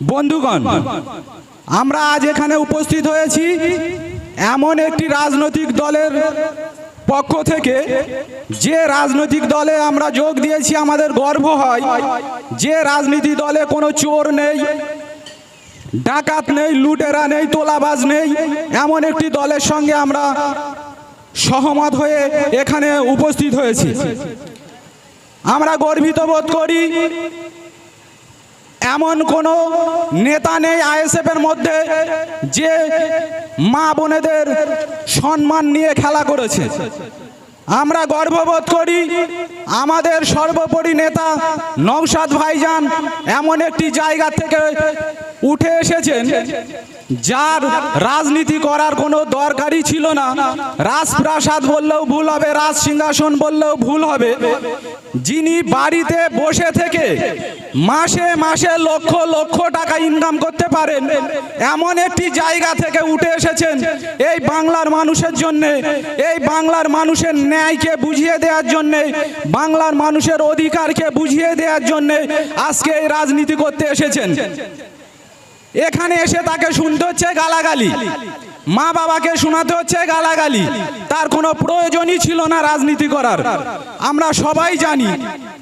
বন্ধুগণ, আমরা আজ এখানে উপস্থিত হয়েছি এমন একটি রাজনৈতিক দলের পক্ষ থেকে। যে রাজনৈতিক দলে আমরা যোগ দিয়েছি, আমাদের গর্ব হয়। যে রাজনীতি দলে কোনো চোর নেই, ডাকাত নেই, লুটেরা নেই, তোলাবাজ নেই, এমন একটি দলের সঙ্গে আমরা সহমত হয়ে এখানে উপস্থিত হয়েছি। আমরা গর্বিত বোধ করি এমন কোনো নেতা নেই আইএসএফের মধ্যে যে মা বোনেদের সম্মান নিয়ে খেলা করেছে। আমরা গর্ববোধ করি আমাদের সর্বোপরি নেতা নৌসাদ ভাইজান এমন একটি জায়গা থেকে উঠে এসেছেন যার রাজনীতি করার কোনো দরকারই ছিল না। রাজপ্রাসাদ বললেও ভুল হবে রাজ সিংহাসন বললেও ভুল হবে। যিনি বাড়িতে বসে থেকে মাসে মাসে লক্ষ লক্ষ টাকা ইনকাম করতে পারেন, এমন একটি জায়গা থেকে উঠে এসেছেন এই বাংলার মানুষের জন্য। এই বাংলার মানুষের ন্যায়কে বুঝিয়ে দেওয়ার জন্য, বাংলার মানুষের অধিকারকে বুঝিয়ে দেওয়ার জন্য আজকে এই রাজনীতি করতে এসেছেন। এখানে এসে তাকে শুনতে হচ্ছে গালাগালি। মা বাবাকে শোনাতে হচ্ছে গালাগালি। তার কোনো প্রয়োজনই ছিল না রাজনীতি করার। আমরা সবাই জানি,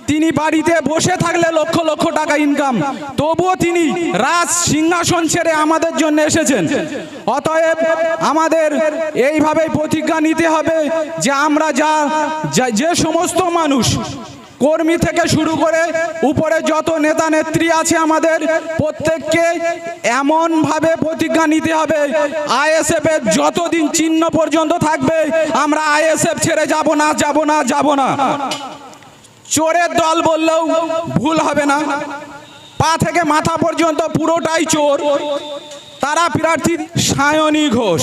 তিনি বাড়িতে বসে থাকলে লক্ষ লক্ষ টাকা ইনকাম তবুও তিনি রাজ সিংহাসন ছেড়ে আমাদের জন্য এসেছেন। অতএব আমাদের এইভাবেই প্রতিজ্ঞা নিতে হবে যে আমরা যা- যে সমস্ত মানুষ কর্মী থেকে শুরু করে উপরে যত নেতা নেত্রী আছে আমাদের, প্রত্যেককে এমনভাবে প্রতিজ্ঞা নিতে হবে, আইএসএফ এর যতদিন চিহ্ন পর্যন্ত থাকবে, আমরা আইএসএফ ছেড়ে যাব না যাব না যাব না। চোরের দল বললেও ভুল হবে না। পা থেকে মাথা পর্যন্ত পুরোটাই চোর। তারা প্রার্থী সায়নী ঘোষ।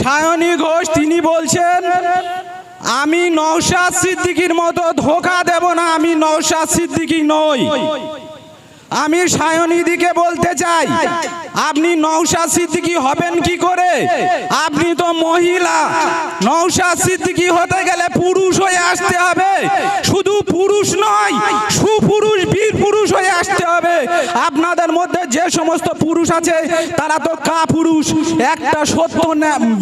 সায়নী ঘোষ, তিনি বলছেন আমি নৌশাদ সিদ্দিকির মতো ধোকা দেব না আমি নৌশাদ সিদ্দিকি নই। আমি সায়নিদিকে বলতে চাই, আপনি নৌশাদ সিদ্দিকি হবেন কি করে? আপনি তো মহিলা। নৌশাদ সিদ্দিকি হতে গেলে পুরুষ হয়ে আসতে হবে। শুধু পুরুষ নয়, সুপুরুষ বীর পুরুষ হয়ে আসতে হবে। আপনাদের মধ্যে যে সমস্ত পুরুষ আছে, তারা তো কা পুরুষ একটা সত্য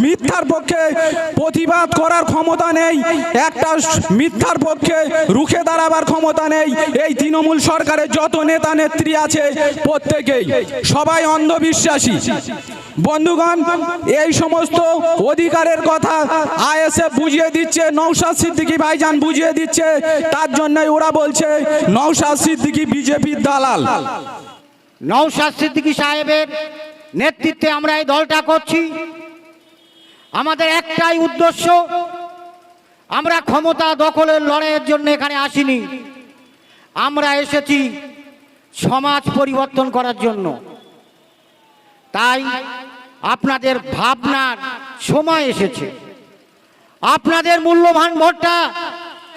মিথ্যার পক্ষে প্রতিবাদ করার ক্ষমতা নেই। একটা মিথ্যার পক্ষে রুখে দাঁড়াবার ক্ষমতা নেই। এই তৃণমূল সরকারের যত নেতা নেত্রী আছে প্রত্যেকেই। সবাই অন্ধবিশ্বাসী। বন্ধুগণ, এই সমস্ত অধিকারের কথা আইএসএফ বুঝিয়ে দিচ্ছে নৌশাদ সিদ্দিকী ভাইজান বুঝিয়ে দিচ্ছে, তার জন্যই ওরা বলছে নৌশাদ সিদ্দিকী বিজেপির দালাল। নৌশাদ সিদ্দিকী সাহেবের নেতৃত্বে আমরা এই দলটা করছি। আমাদের একটাই উদ্দেশ্য, আমরা ক্ষমতা দখলের লড়াইয়ের জন্য এখানে আসিনি। আমরা এসেছি সমাজ পরিবর্তন করার জন্য। তাই আপনাদের ভাবনার সময় এসেছে। আপনাদের মূল্যবান ভোটটা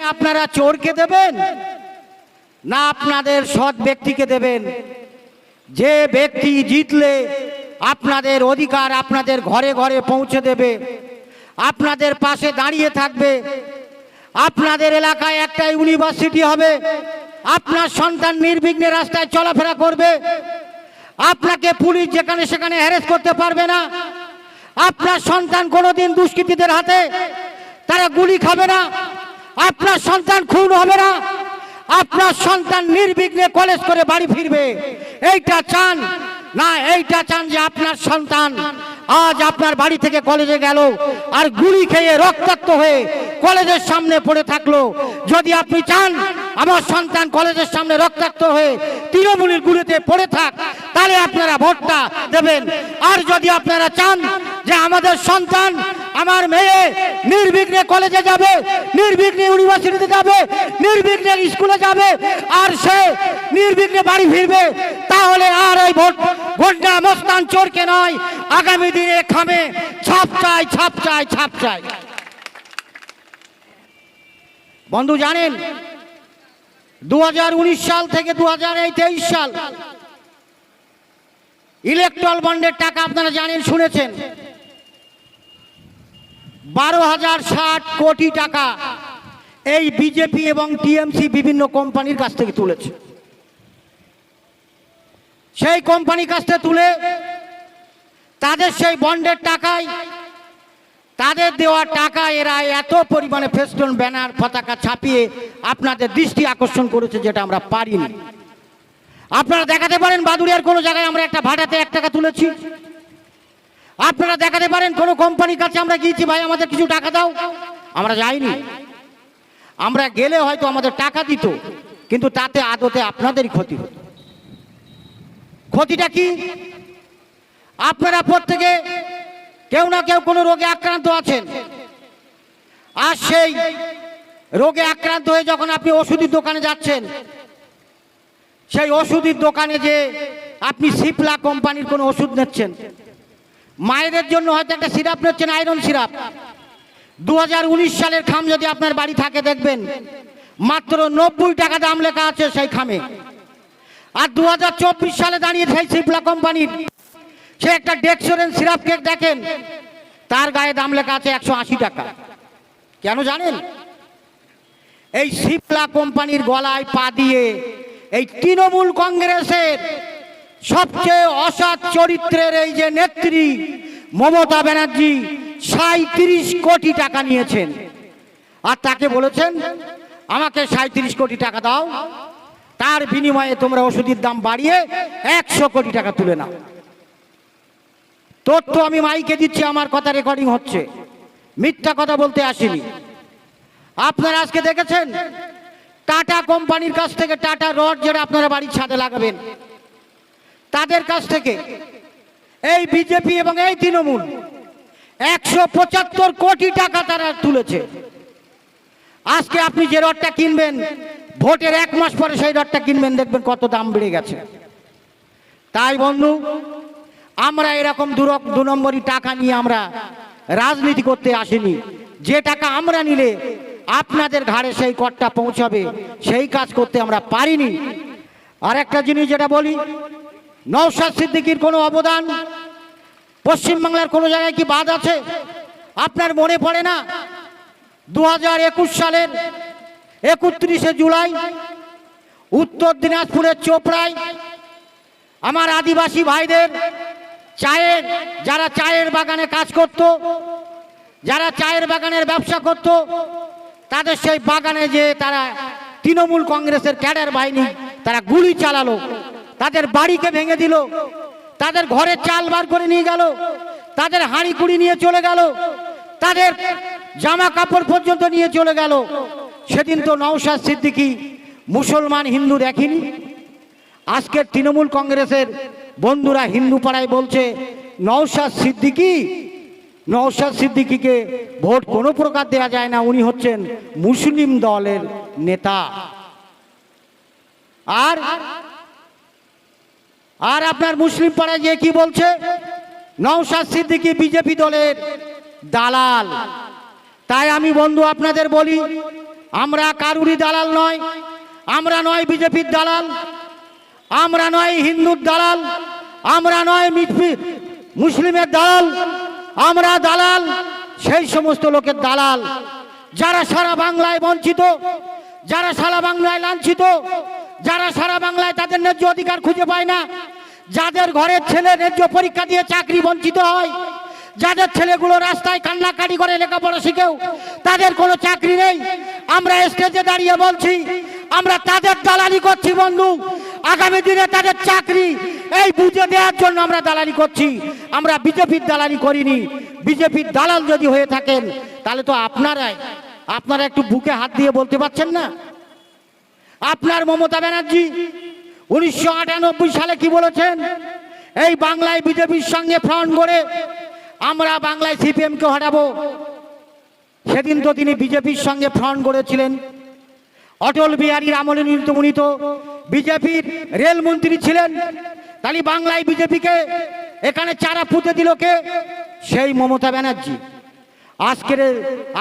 আপনারা চোরকে দেবেন না আপনাদের সৎ ব্যক্তিকে দেবেন। যে ব্যক্তি জিতলে আপনাদের অধিকার আপনাদের ঘরে ঘরে পৌঁছে দেবে। আপনাদের পাশে দাঁড়িয়ে থাকবে। আপনাদের এলাকায় একটা ইউনিভার্সিটি হবে। আপনার সন্তান নির্বিঘ্নে রাস্তায় চলাফেরা করবে। আপনাকে পুলিশ যেখানে সেখানে হ্যারেস করতে পারবে না। আপনার সন্তান কোনোদিন দুষ্কৃতীদের হাতে তারা গুলি খাবে না। আপনার সন্তান খুন হবে না। আপনার সন্তান নির্বিঘ্নে কলেজ করে বাড়ি ফিরবে। এইটা চান না, এইটা চান যে আপনার সন্তান আজ আপনার বাড়ি থেকে কলেজে গেল আর গুলি খেয়ে রক্তাক্ত হয়ে কলেজের সামনে পড়ে থাকল। যদি আপনি চান আমার সন্তান কলেজের সামনে রক্তাক্ত হয়ে তৃণমূলের গুলিতে পড়ে থাক, তাহলে আপনারা ভোটটা দেবেন। আর যদি আপনারা চান যে আমাদের সন্তান আমার মেয়ে নির্বিঘ্নে কলেজে যাবে, নির্বিঘ্নে ইউনিভার্সিটিতে যাবে, নির্বিঘ্নে স্কুলে যাবে, আর সে নির্বিঘ্নে বাড়ি ফিরবে, তাহলে আর এই ভোট গন্ডা মস্তান চোরকে নয়, আগামী দিনে খামে, ছাপ চাই ছাপ চাই ছাপ চাই। বন্ধু জানেন দু হাজার উনিশ সাল থেকে দু হাজার সাল, ইলেকট্রল বন্ডের টাকা আপনারা জানেন, শুনেছেন। বারো হাজার ষাট কোটি টাকা এই বিজেপি এবং টিএমসি বিভিন্ন কোম্পানির কাছ থেকে তুলেছে। সেই কোম্পানি কাছ থেকে তুলে তাদের সেই বন্ডের টাকায়, তাদের দেওয়া টাকা এরা এত পরিমাণে ফেস্টন, ব্যানার, পতাকা ছাপিয়ে আপনাদের দৃষ্টি আকর্ষণ করেছে যেটা আমরা পারিনি। আপনারা দেখাতে পারেন বাদুরিয়ার কোনো জায়গায় আমরা একটা ভাড়াতে এক টাকা তুলেছি। আপনারা দেখাতে পারেন, কোনো কোম্পানির কাছে আমরা গিয়েছি, ভাই, আমাদের কিছু টাকা দাও। আমরা যাইনি। আমরা গেলে হয়তো আমাদের টাকা দিত, কিন্তু তাতে আদতে আপনাদেরই ক্ষতি হতো। ক্ষতিটা কি? আপনারা প্রত্যেকে কেউ না কেউ কোনো রোগে আক্রান্ত আছেন। আর সেই রোগে আক্রান্ত হয়ে যখন আপনি ওষুধের দোকানে যাচ্ছেন, সেই ওষুধের দোকানে যে আপনি সিপলা কোম্পানির কোনো ওষুধ নিচ্ছেন মায়েদের জন্য হয়তো একটা সিরাপ নিচ্ছেন, আয়রন সিরাপ। দুহাজার উনিশ সালের খাম যদি আপনার বাড়ি থাকে, দেখবেন মাত্র নব্বই টাকা দাম লেখা আছে সেই খামে। আর দুহাজার চব্বিশ সালে দাঁড়িয়ে সেই সিপলা কোম্পানির, সে একটা ডেক্সোরেন সিরাপ কেক দেখেন, তার গায়ে দাম লেখা আছে একশো আশি টাকা। কেন জানেন? এই সিপলা কোম্পানির গলায় পা দিয়ে এই তৃণমূল কংগ্রেসের সবচেয়ে অসৎ চরিত্রের এই যে নেত্রী মমতা ব্যানার্জি সাঁত্রিশ কোটি টাকা নিয়েছেন। আর তাকে বলেছেন, আমাকে সাঁত্রিশ কোটি টাকা দাও, তার বিনিময়ে তোমরা ওষুধের দাম বাড়িয়ে একশো কোটি টাকা তুলে নাও। তথ্য আমি মাইকে দিচ্ছি, আমার কথা রেকর্ডিং হচ্ছে। মিথ্যা কথা বলতে আসিনি। আপনারা আজকে দেখেছেন, টাটা কোম্পানির কাছ থেকে টাটা রড যেটা আপনারা বাড়ির ছাদে লাগাবেন তাদের কাছ থেকে। এই বিজেপি এবং এই তৃণমূল একশো পঁচাত্তর কোটি টাকা তারা তুলেছে। আজকে আপনি যে রডটা কিনবেন, ভোটের এক মাস পরে সেই রডটা কিনবেন, দেখবেন কত দাম বেড়ে গেছে। তাই বন্ধু, আমরা এরকম দু দু নম্বরই টাকা নিয়ে আমরা রাজনীতি করতে আসিনি। যে টাকা আমরা নিলে আপনাদের ঘাড়ে সেই করটা পৌঁছাবে, সেই কাজ করতে আমরা পারিনি। আর একটা জিনিস যেটা বলি নৌসাদ সিদ্দিকির কোনো অবদান? পশ্চিমবাংলার কোনো জায়গায় কি বাদ আছে? আপনার মনে পড়ে না? দু হাজার একুশ সালের একত্রিশে জুলাই, উত্তর দিনাজপুরের চোপড়ায় আমার আদিবাসী ভাইদের চায়ের, যারা চায়ের বাগানে কাজ করত, যারা চায়ের বাগানের ব্যবসা করত, তাদের সেই বাগানে যে তারা তৃণমূল কংগ্রেসের ক্যাডার বাহিনী, তারা গুলি চালালো। তাদের বাড়িকে ভেঙে দিল। তাদের ঘরে চাল বার করে নিয়ে গেল। তাদের হাঁড়ি কুড়ি নিয়ে চলে গেল। তাদের জামা কাপড় পর্যন্ত নিয়ে চলে গেল। সেদিন তো নওশাদ সিদ্দিকী মুসলমান হিন্দু দেখেনি। আজকের তৃণমূল কংগ্রেসের বন্ধুরা হিন্দু পাড়ায় বলছে, নওশাদ সিদ্দিকি, নওশাদ সিদ্দিকিকে ভোট কোনো প্রকার দেওয়া যায় না। উনি হচ্ছেন মুসলিম দলের নেতা। আর আর আপনার মুসলিম পাড়ায় যে কি বলছে? নওশাদ সিদ্দিকি বিজেপি দলের দালাল। তাই আমি বন্ধু আপনাদের বলি, আমরা কারুরি দালাল নয়, আমরা নয় বিজেপির দালাল, আমরা নয় হিন্দুর দালাল, আমরা নয় মুসলিমের দালাল, আমরা দালাল, সেই সমস্ত লোকের দালাল। যারা সারা বাংলায় বঞ্চিত, যারা সারা বাংলায় লাঞ্ছিত, যারা সারা বাংলায় তাদের ন্যায্য অধিকার খুঁজে পায় না যাদের ঘরের ছেলে ন্যায্য পরীক্ষা দিয়ে চাকরি বঞ্চিত হয়, যাদের ছেলেগুলো রাস্তায় কান্নাকাটি করে লেখাপড়া শিখেও, তাদের কোনো চাকরি নেই। আমরা স্টেজে দাঁড়িয়ে বলছি, আমরা তাদের দালালি করছি বন্ধু। আগামী দিনে তাদের চাকরি এই বুঝে দেওয়ার জন্য আমরা দালালি করছি। আমরা বিজেপির দালালি করিনি। বিজেপির দালাল যদি হয়ে থাকেন, তাহলে তো আপনারাই, আপনারা একটু বুকে হাত দিয়ে বলতে পারছেন না? আপনার মমতা ব্যানার্জি উনিশশো আটানব্বই সালে কি বলেছেন? এই বাংলায় বিজেপির সঙ্গে ফ্রন্ট করে আমরা বাংলায় সিপিএমকে হটাবো। সেদিন তো তিনি বিজেপির সঙ্গে ফ্রন্ট করেছিলেন অটল বিহারীর আমলে উনি বিজেপির রেলমন্ত্রী ছিলেন। তাহলে বাংলায় বিজেপিকে এখানে চারা পুঁতে দিল কে? সেই মমতা ব্যানার্জি। আজকের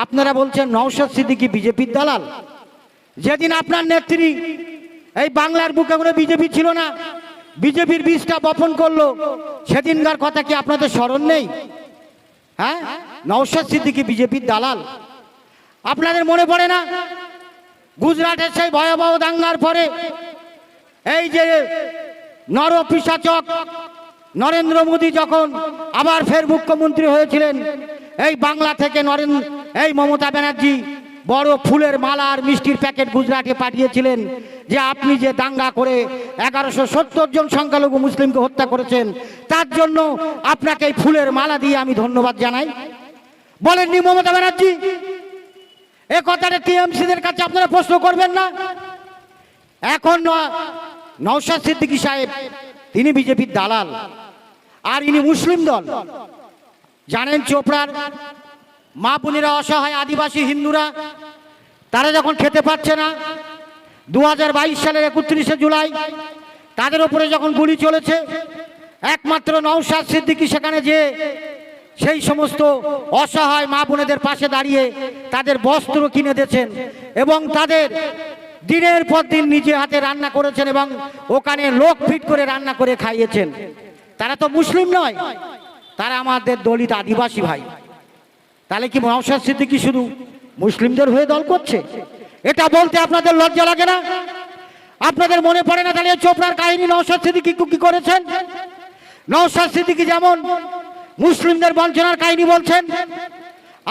আপনারা বলছেন নওশাদ সিদ্দিকি বিজেপির দালাল। যেদিন আপনার নেত্রী এই বাংলার বুকে কোনো বিজেপি ছিল না। বিজেপির বীজটা বপন করল। সেদিনকার কথা কি আপনাদের স্মরণ নেই? হ্যাঁ? নওশাদ সিদ্দিকি বিজেপির দালাল। আপনাদের মনে পড়ে না? গুজরাটের সেই ভয়াবহ দাঙ্গার পরে এই যে নর পিসাচক নরেন্দ্র মোদী যখন আবার ফের মুখ্যমন্ত্রী হয়েছিলেন, এই বাংলা থেকে নরেন্দ্র এই মমতা ব্যানার্জি বড় ফুলের মালা আর মিষ্টির প্যাকেট গুজরাটে পাঠিয়েছিলেন যে আপনি যে দাঙ্গা করে এগারোশো সত্তর জন সংখ্যালঘু মুসলিমকে হত্যা করেছেন, তার জন্য আপনাকে এই ফুলের মালা দিয়ে আমি ধন্যবাদ জানাই। বলেননি মমতা ব্যানার্জি? এ কথাটা টিএমসিদের কাছে আপনারা প্রশ্ন করবেন না। এখন নওশাদ সিদ্দিকী সাহেব, তিনি বিজেপির দালাল, আর ইনি মুসলিম দল। জানেন চোপড়ার মা বোনেরা অসহায় আদিবাসী হিন্দুরা, তারা যখন খেতে পাচ্ছে না দু হাজার বাইশ সালের একত্রিশে জুলাই, তাদের উপরে যখন গুলি চলেছে, একমাত্র নওশাদ সিদ্দিকী সেখানে যে সেই সমস্ত অসহায় মা বোনেদের পাশে দাঁড়িয়ে তাদের বস্ত্র কিনে দিয়েছেন এবং তাদের দিনের পর দিন নিজে হাতে রান্না করেছেন এবং ওখানে লোক ফিট করে রান্না করে খাইয়েছেন। তারা তো মুসলিম নয়, তারা আমাদের দলিত আদিবাসী ভাই। তাহলে কি নওশাদ সিদ্দিকী শুধু মুসলিমদের হয়ে দল করছে? এটা বলতে আপনাদের লজ্জা লাগে না? আপনাদের মনে পড়ে না তাহলে চোপড়ার কাহিনী নওশাদ সিদ্দিকী কি করেছেন? নওশাদ সিদ্দিকী যেমন মুসলিমদের বঞ্চনার কাহিনী বলছেন,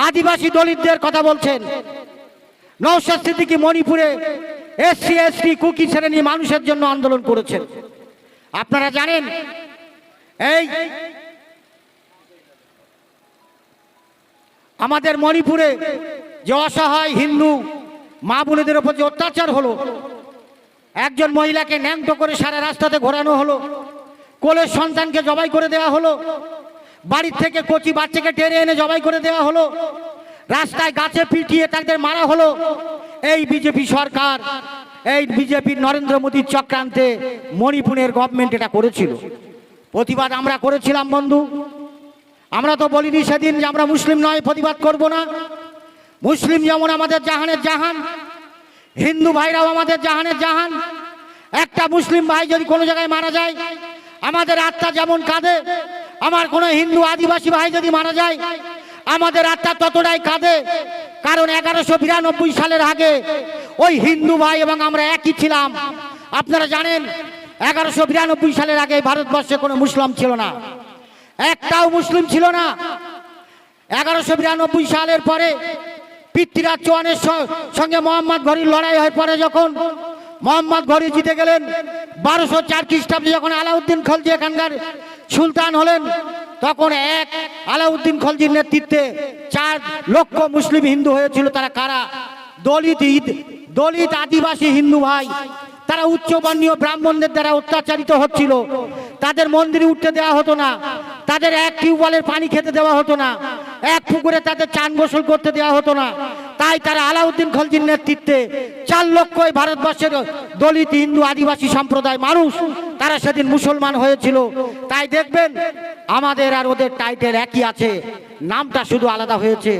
আদিবাসী দলিতদের কথা বলছেন নওশাদ সিদ্দিকী মণিপুরে এসসি এসটি কুকি শ্রেণি মানুষের জন্য আন্দোলন করেছেন? আপনারা জানেন, এই আমাদের মণিপুরে যে অসহায় হিন্দু মা বোনেদের ওপর যে অত্যাচার হলো, একজন মহিলাকে ন্যাংটো করে সারা রাস্তাতে ঘোরানো হলো কোলের সন্তানকে জবাই করে দেওয়া হলো, বাড়ির থেকে কচি বাচ্চাকে টেনে এনে জবাই করে দেওয়া হলো, রাস্তায় গাছে পিটিয়ে তাদের মারা হলো, এই বিজেপি সরকার, এই বিজেপির নরেন্দ্র মোদীর চক্রান্তে মণিপুরের গভর্নমেন্ট এটা করেছিল। প্রতিবাদ আমরা করেছিলাম বন্ধু। আমরা তো বলিনি সেদিন যে আমরা মুসলিম নয়, প্রতিবাদ করব না। মুসলিম যেমন আমাদের জাহানের জাহান, হিন্দু ভাইরাও আমাদের জাহানের জাহান। একটা মুসলিম ভাই যদি কোনো জায়গায় মারা যায়, আমাদের আত্মা যেমন কাঁদে, আমার কোনো হিন্দু আদিবাসী ভাই যদি মারা যায়, আমাদের আত্মা ততটাই কাঁদে। কারণ এগারোশো বিরানব্বই সালের আগে ওই হিন্দু ভাই এবং আমরা একই ছিলাম। আপনারা জানেন, এগারোশো বিরানব্বই সালের আগে ভারতবর্ষে কোনো মুসলিম ছিল না। একটাও মুসলিম ছিল না। এগারোশো বিরানব্বই সালের পরে পৃথ্বীরাজ চৌহানের সঙ্গে মোহাম্মদ ঘড়ির লড়াই হয়ে পরে যখন মোহাম্মদ ঘড়ি জিতে গেলেন, বারোশো চার খ্রিস্টাব্দে যখন আলাউদ্দিন খলজি এখানকার সুলতান হলেন, তখন এক আলাউদ্দিন খলজির নেতৃত্বে চার লক্ষ মুসলিম হিন্দু হয়েছিল। তারা কারা? দলিত ঈদ- দলিত আদিবাসী হিন্দু ভাই। তারা উচ্চবর্ণীয় ব্রাহ্মণদের দ্বারা অত্যাচারিত হচ্ছিল। তাদের মন্দিরে উঠতে দেওয়া হতো না। তাদের এক টিউবওয়েলের পানি খেতে দেওয়া হতো না। এক পুকুরে তাদের চান গোসল করতে দেওয়া হতো না। তাই তারা আলাউদ্দিন খলজির নেতৃত্বে চার লক্ষ এই ভারতবর্ষের দলিত হিন্দু আদিবাসী সম্প্রদায় মানুষ তারা সেদিন মুসলমান হয়েছিল। তাই দেখবেন, আমাদের আর ওদের টাইটেল একই আছে। নামটা শুধু আলাদা হয়েছে।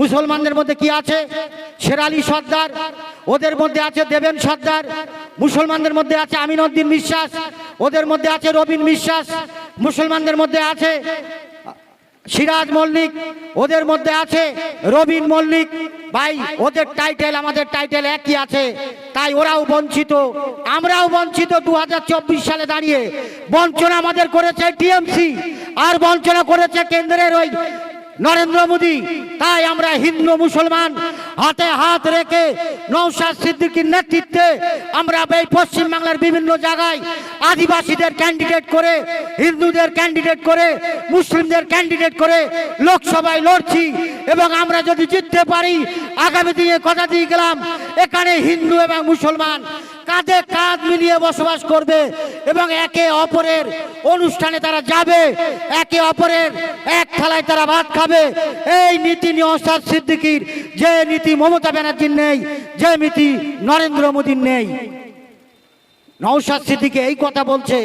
মুসলমানদের মধ্যে কি আছে? শেরালি সর্দার, ওদের মধ্যে আছে দেবেন সর্দার, মুসলমানদের মধ্যে আছে আমিনউদ্দিন বিশ্বাস, ওদের মধ্যে আছে রবিন বিশ্বাস, মুসলমানদের মধ্যে আছে সিরাজ মল্লিক, ওদের মধ্যে আছে রবিন মল্লিক। ভাই, ওদের টাইটেল আমাদের টাইটেল একই আছে, তাই ওরাও বঞ্চিত। আমরাও বঞ্চিত দু হাজার চব্বিশ সালে দাঁড়িয়ে। বঞ্চনা আমাদের করেছে টিএমসি, আর বঞ্চনা করেছে কেন্দ্রের ওই নরেন্দ্র মোদী, তাই আমরা হিন্দু মুসলমান, হাতে হাত রেখে নৌসাদ সিদ্দিকীর নেতৃত্বে আমরা এই পশ্চিম বাংলার বিভিন্ন জায়গায় আদিবাসীদের ক্যান্ডিডেট করে, হিন্দুদের ক্যান্ডিডেট করে, মুসলিমদের ক্যান্ডিডেট করে লোকসভায় লড়ছি এবং আমরা যদি জিততে পারি, আগামী দিনে কথা দিয়ে গেলাম, এখানে হিন্দু এবং মুসলমান কাঁধে কাঁধ মিলিয়ে বসবাস করবে এবং একে অপরের অনুষ্ঠানে তারা যাবে, একে অপরের এক থালায় তারা ভাত খাবে। এই নীতি নিয়সাদ সিদ্দিকির যে নীতি মমতা ব্যানার্জির নেই, যে নীতি নরেন্দ্র মোদীর নেই। নৌসাদ সিদ্দিকি এই কথা বলছে,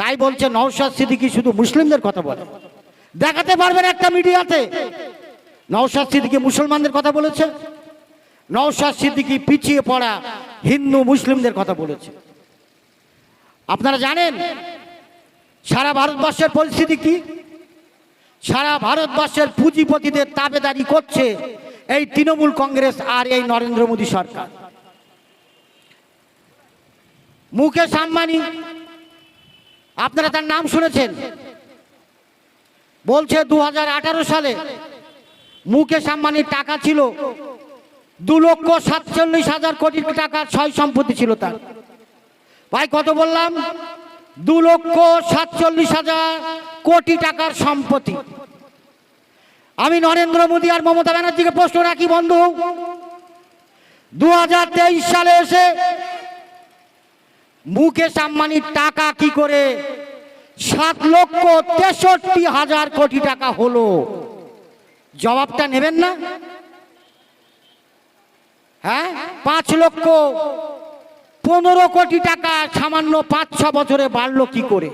তাই বলছে নৌসাদ সিদ্দিকি শুধু মুসলিমদের কথা বলে। দেখাতে পারবেন একটা মিডিয়াতে নৌসাদ সিদ্দিকি মুসলমানদের কথা বলেছে। নৌসাদ সিদ্দিকি পিছিয়ে পড়া হিন্দু মুসলিমদের কথা বলেছে। আপনারা জানেন, সারা ভারতবর্ষের পরিস্থিতি কি? সারা ভারতবর্ষের পুঁজিপতিদের তাবেদারি করছে এই তৃণমূল কংগ্রেস আর এই নরেন্দ্র মোদী সরকার। মুকেশ আম্বানি, আপনারা তার নাম শুনেছেন? বলছে, দু হাজার আঠারো সালে মুকেশ আম্বানির টাকা ছিল দু লক্ষ সাতচল্লিশ হাজার কোটি টাকার ছয় সম্পত্তি ছিল তার। ভাই, কত বললাম? দু লক্ষ সাতচল্লিশ হাজার কোটি টাকার সম্পত্তি। আমি নরেন্দ্র মোদী আর মমতা ব্যানার্জিকে প্রশ্ন রাখি, বন্ধু। দু হাজার তেইশ সালে এসে মুকেশ আম্বানির টাকা কি করে সাত লক্ষ তেষট্টি হাজার কোটি টাকা হলো? জবাবটা নেবেন না? হ্যাঁ? পাঁচ লক্ষ পনেরো কোটি টাকা, সামান্য পাঁচ, ছ বছরে বাড়লো কি করে?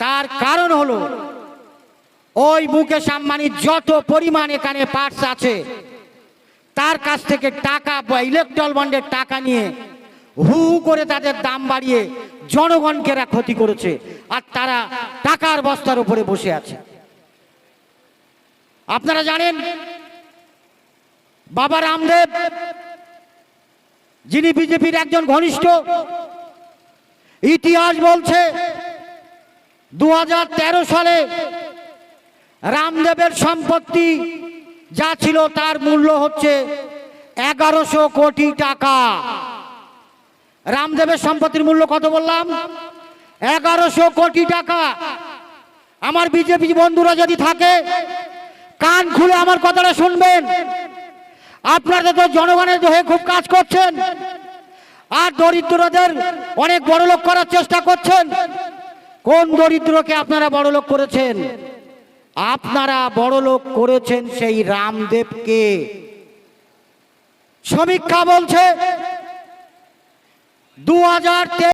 তার কারণ হলো, ওই মুকেশ আম্বানির যত পরিমাণ এখানে পার্টস আছে, তার কাছ থেকে টাকা বা ইলেকট্রল বন্ডের টাকা নিয়ে হু হু করে তাদের দাম বাড়িয়ে জনগণকে এরা ক্ষতি করেছে, আর তারা টাকার বস্তার উপরে বসে আছে। আপনারা জানেন বাবা রামদেব, যিনি বিজেপির একজন ঘনিষ্ঠ, ইতিহাস বলছে দু হাজার তেরো সালে রামদেবের সম্পত্তি যা ছিল তার মূল্য হচ্ছে এগারোশো কোটি টাকা। রামদেবের সম্পত্তির মূল্য কত বললাম? এগারোশো কোটি টাকা। আমার বিজেপি বন্ধুরা যদি থাকে, কান খুলে আমার কথাটা শুনবেন। আপনারা তো জনগণের হয়ে খুব কাজ করছেন। আর দরিদ্রদের অনেক বড় লোক করার চেষ্টা করছেন। কোন দরিদ্রকে আপনারা বড় লোক করেছেন? আপনারা বড় লোক করেছেন সেই রামদেবকে। সমীক্ষা বলছে, দু হাজার